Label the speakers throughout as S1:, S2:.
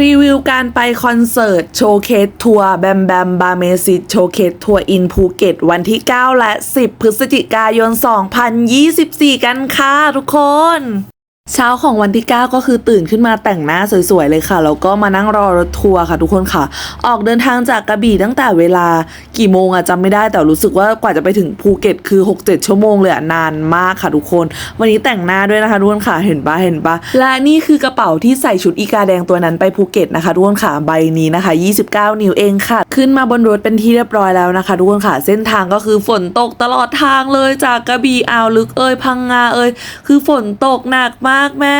S1: รีวิวการไปคอนเสิร์ตโชว์เคสทัวร์แบมแบมบาเมซิตโชว์เคสทัวร์อินภูเก็ตวันที่ 9 และ 10 พฤศจิกายน 2024 กันค่ะทุกคน เช้าของวันที่ 9 ก็คือตื่นขึ้นมาแต่งหน้าสวยๆเลยค่ะ แล้วก็มานั่งรอรถทัวร์ค่ะทุกคนค่ะ ออกเดินทางจากกระบี่ตั้งแต่เวลากี่โมงอะจำไม่ได้แต่รู้สึกว่ากว่าจะไปถึงภูเก็ตคือ 6-7 ชั่วโมงเลยอะนานมากค่ะทุกคน วันนี้แต่งหน้าด้วยนะคะทุกคนค่ะเห็นปะเห็นปะและนี่คือกระเป๋าที่ใส่ชุดอีกาแดงตัวนั้นไปภูเก็ตนะคะทุกคนค่ะใบนี้นะคะ 29 นิ้วเองค่ะ ขึ้นมาบนรถเป็นที่เรียบร้อยแล้วนะคะทุกคนค่ะ เส้นทางก็คือฝนตกตลอดทางเลยจากกระบี่อ่าวลึกเอ่ยพังงาเอ่ยคือฝนตกหนักมากแม่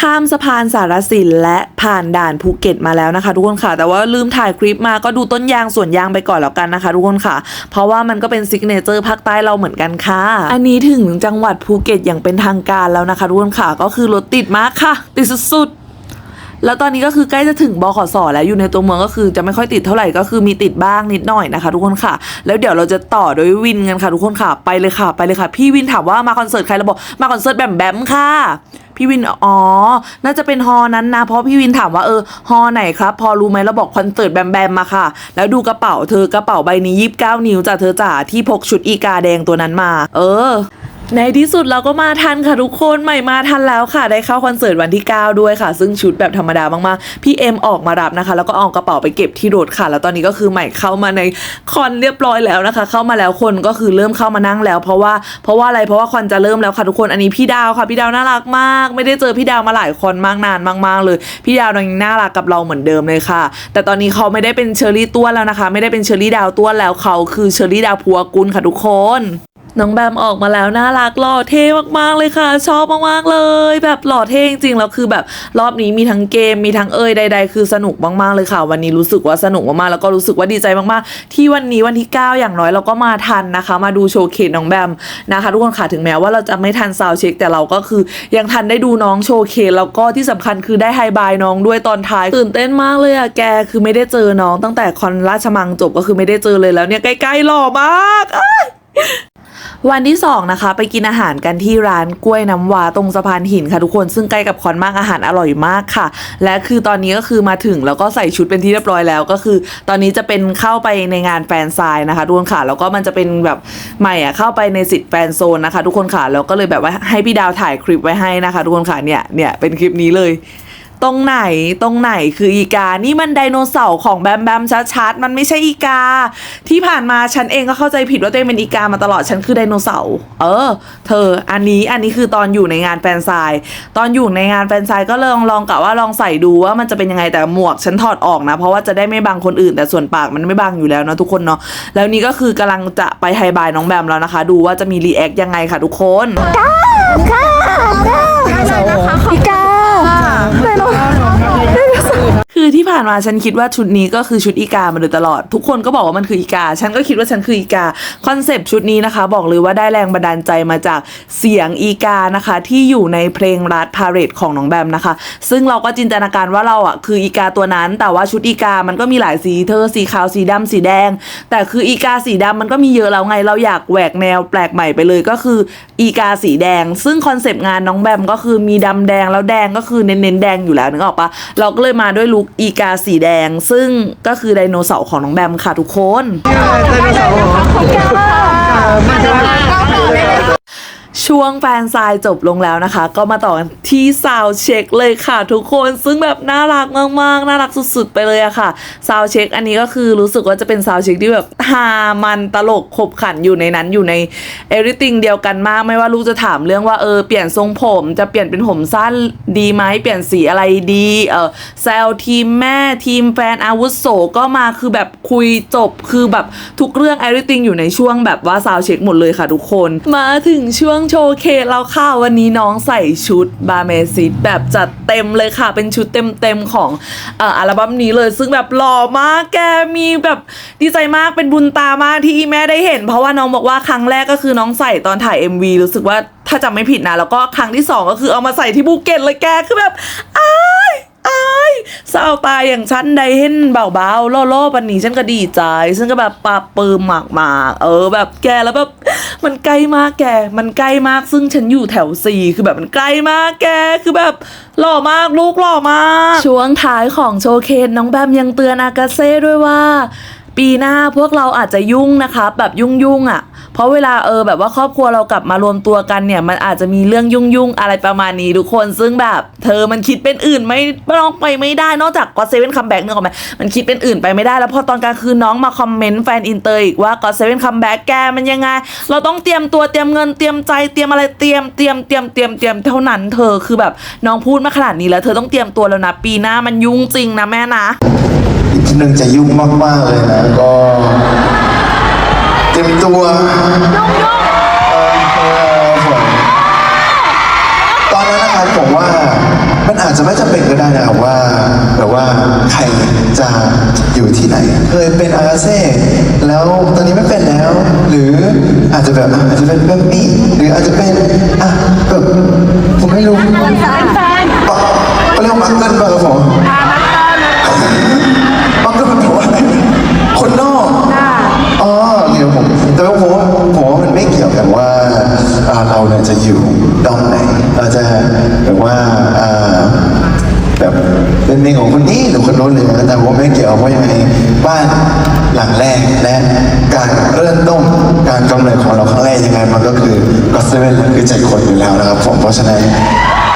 S1: ข้ามสะพานสารสินและผ่านด่านภูเก็ตมาแล้วนะคะ ทุกคนค่ะ แต่ว่าลืมถ่ายคลิปมาก็ดูต้นยางสวนยางไปก่อนแล้วกันนะคะ ทุกคนค่ะ เพราะว่ามันก็เป็นซิกเนเจอร์ภาคใต้เราเหมือนกันค่ะ อันนี้ถึงจังหวัดภูเก็ตอย่างเป็นทางการแล้วนะคะ ทุกคนค่ะ ก็คือรถติดมากค่ะ ติดสุดๆ แล้วตอนนี้ก็คือใกล้จะถึงบขสแล้วอยู่ในตัวเมืองก็คือจะไม่ค่อยติดเท่าไหร่ก็คือมีติดบ้างนิดหน่อยนะคะ ทุกคนค่ะ แล้วเดี๋ยวเราจะต่อโดยวินกันค่ะ ทุกคนค่ะไปเลยค่ะ ไปเลยค่ะ พี่วินถามว่ามาคอนเสิร์ตใครเราบอกมาคอนเสิร์ตแบมแบมค่ะพี่วิน อ๋อ น่าจะเป็นฮอนั้นนะ เพราะพี่วินถามว่าเออ ฮอไหนครับ พอรู้ไหมเราบอกคอนเสิร์ตแบมแบมมาค่ะ แล้วดูกระเป๋าเธอกระเป๋าใบนี้ยีิบเก้านิ้วจ้ะเธอจ๋าที่พกชุดอีกาแดงตัวนั้นมา เออ ในที่สุดเราก็มาทันค่ะทุกคนใหม่มาทันแล้วค่ะได้เข้าคอนเสิร์ตวันที่ 9 ด้วยค่ะ ซึ่งชุดแบบธรรมดามากๆพี่เอ็มออกมารับนะคะ แล้วก็เอากระเป๋าไปเก็บที่รถค่ะ แล้วตอนนี้ก็คือใหม่เข้ามาในคอนเรียบร้อยแล้วนะคะ เข้ามาแล้วคนก็คือเริ่มเข้ามานั่งแล้ว เพราะว่าเพราะว่าอะไรเพราะว่าคอนจะเริ่มแล้วค่ะทุกคนอันนี้พี่ดาวค่ะพี่ดาวน่ารักมาก ไม่ได้เจอพี่ดาวมาหลายคอนมากนานมาก ๆ เลยพี่ดาวยังน่ารักกับเราเหมือนเดิมเลยค่ะ แต่ตอนนี้เขาไม่ได้เป็นเชอรี่ต้วแล้วนะคะ ไม่ได้เป็นเชอรี่ดาวต้วแล้วเขาคือเชอรี่ดาวพัวกุลค่ะทุกคน น้องแบมออกมาแล้วน่ารักหล่อเท่มากๆเลยค่ะ ชอบมากๆเลย แบบหล่อเท่จริงๆแล้วคือแบบรอบนี้มีทั้งเกมมีทั้งเอ่ยใด ๆ คือสนุกมากๆเลยค่ะ วันนี้รู้สึกว่าสนุกมากๆแล้วก็รู้สึกว่าดีใจมากๆ ที่วันนี้วันที่ 9 อย่างน้อยเราก็มาทันนะคะ มาดูโชว์เคสน้องแบมนะคะ ทุกคนค่ะถึงแม้ว่าเราจะไม่ทันซาวเช็คแต่เราก็คือยังทันได้ดูน้องโชว์เคสแล้วก็ที่สำคัญคือได้ไฮบายน้องด้วยตอนท้ายตื่นเต้นมากเลยอะแกคือไม่ได้เจอน้องตั้งแต่คอนราชมังจบก็คือไม่ได้เจอเลยแล้วเนี่ยใกล้ๆหล่อมาก วันที่สองนะคะ ไปกินอาหารกันที่ร้านกล้วยน้ำว้าตรงสะพานหินค่ะทุกคนซึ่งใกล้กับคอนมากอาหารอร่อยมากค่ะ และคือตอนนี้ก็คือมาถึงแล้วก็ใส่ชุดเป็นที่เรียบร้อยแล้วก็คือ ตอนนี้จะเป็นเข้าไปในงานแฟนไซน์นะคะทุกคนค่ะแล้วก็มันจะเป็นแบบใหม่อะเข้าไปในสิทธิ์แฟนโซนนะคะ ทุกคนค่ะแล้วก็เลยแบบว่าให้พี่ดาวถ่ายคลิปไว้ให้นะคะ ทุกคนค่ะเนี่ยเนี่ยเป็นคลิปนี้เลย ตรงไหนตรงไหนคืออีกา นี่มันไดโนเสาร์ของแบมแบมชัดๆ มันไม่ใช่อีกา ที่ผ่านมาฉันเองก็เข้าใจผิดว่าตัวเองเป็นอีกามาตลอดฉันคือไดโนเสาร์เออ เธออันนี้อันนี้คือตอนอยู่ในงานแฟนไซน์ตอนอยู่ในงานแฟนไซน์ก็ลองลองกะว่าลองใส่ดูว่ามันจะเป็นยังไงแต่หมวกฉันถอดออกนะ เพราะว่าจะได้ไม่บังคนอื่น แต่ส่วนปากมันไม่บังอยู่แล้วนะทุกคนเนาะแล้วนี่ก็คือกำลังจะไปไฮบายน้องแบมแล้วนะคะ ดูว่าจะมีรีแอคยังไงค่ะทุกคน
S2: อีกา
S1: ผ่านมาฉันคิดว่าชุดนี้ก็คือชุดอีกามาโดยตลอด ทุกคนก็บอกว่ามันคืออีกา ฉันก็คิดว่าฉันคืออีกาคอนเซปต์ชุดนี้นะคะ บอกเลยว่าได้แรงบันดาลใจมาจากเสียงอีกานะคะ ที่อยู่ในเพลงรัดพาเรดของน้องแบมนะคะ ซึ่งเราก็จินตนาการว่าเราอะคืออีกาตัวนั้น แต่ว่าชุดอีกามันก็มีหลายสีเธอสีขาวสีดำสีแดง แต่คืออีกาสีดำมันก็มีเยอะแล้วไงเราอยากแหวกแนวแปลกใหม่ไปเลยก็คืออีกาสีแดง ซึ่งคอนเซปต์งานน้องแบมก็คือมีดำแดงแล้วแดงก็คือเน้นๆแดงอยู่แล้วนึกออกปะเราก็เลยมาด้วยลุคอีกาสีแดง ซึ่งก็คือไดโนเสาร์ของน้องแบมค่ะทุกคน ช่วงแฟนซายจบลงแล้วนะคะ ก็มาต่อกันที่ซาวเช็คเลยค่ะ ทุกคนซึ่งแบบน่ารักมากๆน่ารักสุดๆ ไปเลยอะค่ะซาวเช็คอันนี้ก็คือรู้สึกว่าจะเป็นซาวเช็คที่แบบฮามันตลกขบขันอยู่ในนั้นอยู่ใน everything เดียวกันมากไม่ว่าลูกจะถามเรื่องว่าเออเปลี่ยนทรงผมจะเปลี่ยนเป็นผมสั้นดีไหมเปลี่ยนสีอะไรดีเออแซวทีมแม่ทีมแฟนอาวุโสก็มาคือแบบคุยจบคือแบบทุกเรื่อง everything อยู่ในช่วงแบบว่าซาวเช็คหมดเลยค่ะทุกคน มาถึงช่วงโชว์เคสแล้วค่ะ วันนี้น้องใส่ชุดบาเมซิตแบบจัดเต็มเลยค่ะ เป็นชุดเต็มๆของอัลบั้มนี้เลย ซึ่งแบบหล่อมากแกมีแบบดีใจมากเป็นบุญตามากที่แม่ได้เห็น เพราะว่าน้องบอกว่าครั้งแรกก็คือน้องใส่ตอนถ่าย MV รู้สึกว่าถ้าจำไม่ผิดนะ แล้วก็ครั้งที่สองก็คือเอามาใส่ที่ภูเก็ตเลยแกคือแบบอ้ายอ้ายสาวตายอย่างฉันได้เห็นเบาๆล่ๆปันนี้ฉันก็ดีใจฉันก็แบบปาปืมมากมากๆเออแบบแกแล้วแบบ มันใกล้มากแก มันใกล้มากซึ่งฉันอยู่แถวสี่คือแบบมันใกล้มากแก คือแบบหล่อมากลูกหล่อมาก ช่วงท้ายของโชว์เคสน้องแบมยังเตือนอากาเซ่ด้วยว่า ปีหน้าพวกเราอาจจะยุ่งนะคะแบบยุ่งยุ่งๆอะ่ะ เพราะเวลาเออแบบว่าครอบครัวเรากลับมารวมตัวกันเนี่ย มันอาจจะมีเรื่องยุ่งยุ่งๆอะไรประมาณนี้ทุกคนซึ่งแบบ เธอมันคิดเป็นอื่นไม่น้องไปไม่ได้นอกจากก็เซเว่นคัมแบ็กเนึกออกไหมมันคิดเป็นอื่นไปไม่ได้แล้วพอตอนกลางคืนน้องมาคอมเมนต์แฟนอินเตอร์อีกว่าก็เซเว่นคัมแบ็กแกมันยังไง เราต้องเตรียมตัวเตรียมเงินเตรียมใจเตรียมอะไรเตรียมเตรียมเตรียมเตรียมเตรียมเท่านั้นเธอคือแบบน้องพูดมาขนาดนี้แล้ว เธอต้องเตรียมตัวแล้วนะปีหน้ามันยุ่งจริงนะแม่นะ
S3: อีกทีหนึ่งจะยุ่งมาก ๆ เลยนะ ก็ เต็มตัวยุ่งยุ่งผมตอนนั้นนะครับผมว่า มันอาจจะไม่จำเป็นก็ได้นะครับว่าแบบว่าใครจะอยู่ที่ไหน เคยเป็นอาเซ่แล้วตอนนี้ไม่เป็นแล้ว หรืออาจจะแบบอาจจะเป็นแบบนี้หรืออาจจะเป็นอะแบบ จะอยู่ดอมไหน เราจะแบบว่าแบบเป็นเมงของคนนี้หรือคนโน้นเลยนะแต่ผมไม่เกี่ยวเพราะยังไงบ้านหลังแรกและการเริ่มต้นการกำเนิดของเราครั้งแรกยังไงมันก็คือก็เซเว่นคือใจคนอยู่แล้วนะครับผมเพราะฉะนั้น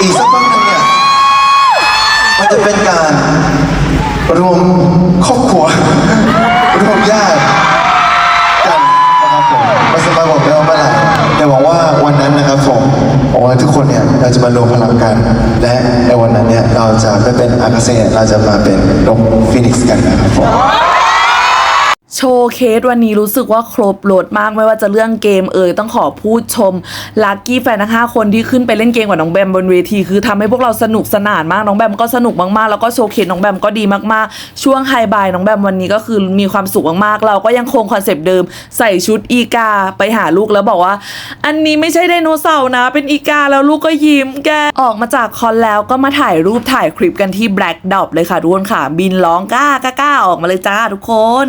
S3: อีกสักพักนึงเนี่ยมันจะเป็นการรวมครอบครัวรวมญาติ วังว่าวันนั้นนะครับผมหวังว่าทุกคนเนี่ยเราจะมารวมพลังกัน และในวันนั้นเนี่ยเราจะไม่เป็นอากาเซ่เราจะมาเป็นดงฟินิกซ์กันนะครับผม
S1: ว์เคสวันนี้รู้สึกว่าครบรถมากไม่ว่าจะเรื่องเกมเอ่ยต้องขอพูดชมลัคกี้แฟนทั้งห้าคนที่ขึ้นไปเล่นเกมกับน้องแบมบนเวที คือทำให้พวกเราสนุกสนานมากน้องแบมก็สนุกมากๆ แล้วก็โชว์เคสน้องแบมก็ดีมากๆ ช่วงไฮบายน้องแบมวันนี้ก็คือมีความสุขมากๆ เราก็ยังคงคอนเซปต์เดิมใส่ชุดอีกาไปหาลูกแล้วบอกว่า อันนี้ไม่ใช่ไดโนเสาร์นะ เป็นอีกาแล้วลูกก็ยิ้มแกออกมาจากคอนแล้วก็มาถ่ายรูปถ่ายคลิปกันที่ Black Dot เลยค่ะทุกคนค่ะบินร้องก้ากล้ากล้าออกมาเลยจ้าทุกคน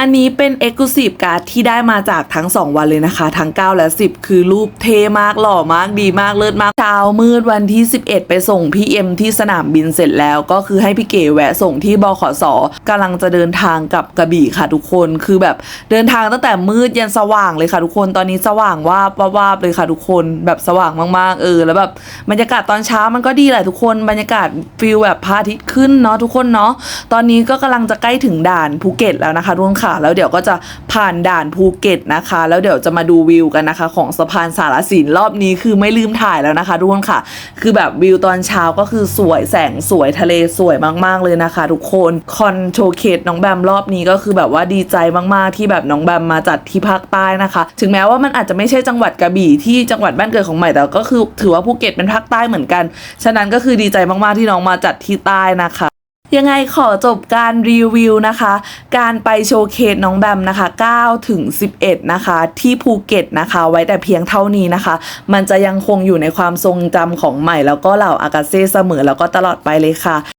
S1: อันนี้เป็น Exclusive Card ที่ได้มาจากทั้ง 2 วันเลยนะคะ ทั้ง 9 และ 10 คือรูปเท่มากหล่อมากดีมากเลิศมากเช้ามืดวันที่ 11 ไปส่งพี่เอ็มที่สนามบินเสร็จแล้ว ก็คือให้พี่เก๋แวะส่งที่บขสกำลังจะเดินทางกับกระบี่ค่ะทุกคนคือแบบเดินทางตั้งแต่มืดยันสว่างเลยค่ะทุกคนตอนนี้สว่างวาบวาบวาบเลยค่ะทุกคนแบบสว่างมากๆเออแล้วแบบบรรยากาศตอนเช้ามันก็ดีแหละทุกคนบรรยากาศฟิลแบบพระอาทิตย์ขึ้นเนาะทุกคนเนาะตอนนี้ก็กำลังจะใกล้ถึงด่านภูเก็ตแล้วนะคะทุกคนค่ะแล้วเดี๋ยวก็จะผ่านด่านภูเก็ตนะคะ แล้วเดี๋ยวจะมาดูวิวกันนะคะ ของสะพานสารสินรอบนี้คือไม่ลืมถ่ายแล้วนะคะทุกคนค่ะ คือแบบวิวตอนเช้าก็คือสวยแสงสวยทะเลสวยมาก ๆ เลยนะคะ ทุกคนคอนโชว์เคสน้องแบมรอบนี้ก็คือแบบว่าดีใจมาก ๆ ที่แบบน้องแบมมาจัดที่ภาคใต้นะคะ ถึงแม้ว่ามันอาจจะไม่ใช่จังหวัดกระบี่ที่จังหวัดบ้านเกิดของใหม่แต่ก็คือถือว่าภูเก็ตเป็นภาคใต้เหมือนกัน ฉะนั้นก็คือดีใจมาก ๆ ที่น้องมาจัดที่ใต้นะคะ ยังไงขอจบการรีวิวนะคะ การไปโชว์เคสน้องแบมนะคะ9ถึง11 นะคะ ที่ภูเก็ตนะคะ ไว้แต่เพียงเท่านี้นะคะ มันจะยังคงอยู่ในความทรงจำของใหม่ แล้วก็เหล่าอากาเซ่เสมอแล้วก็ตลอดไปเลยค่ะ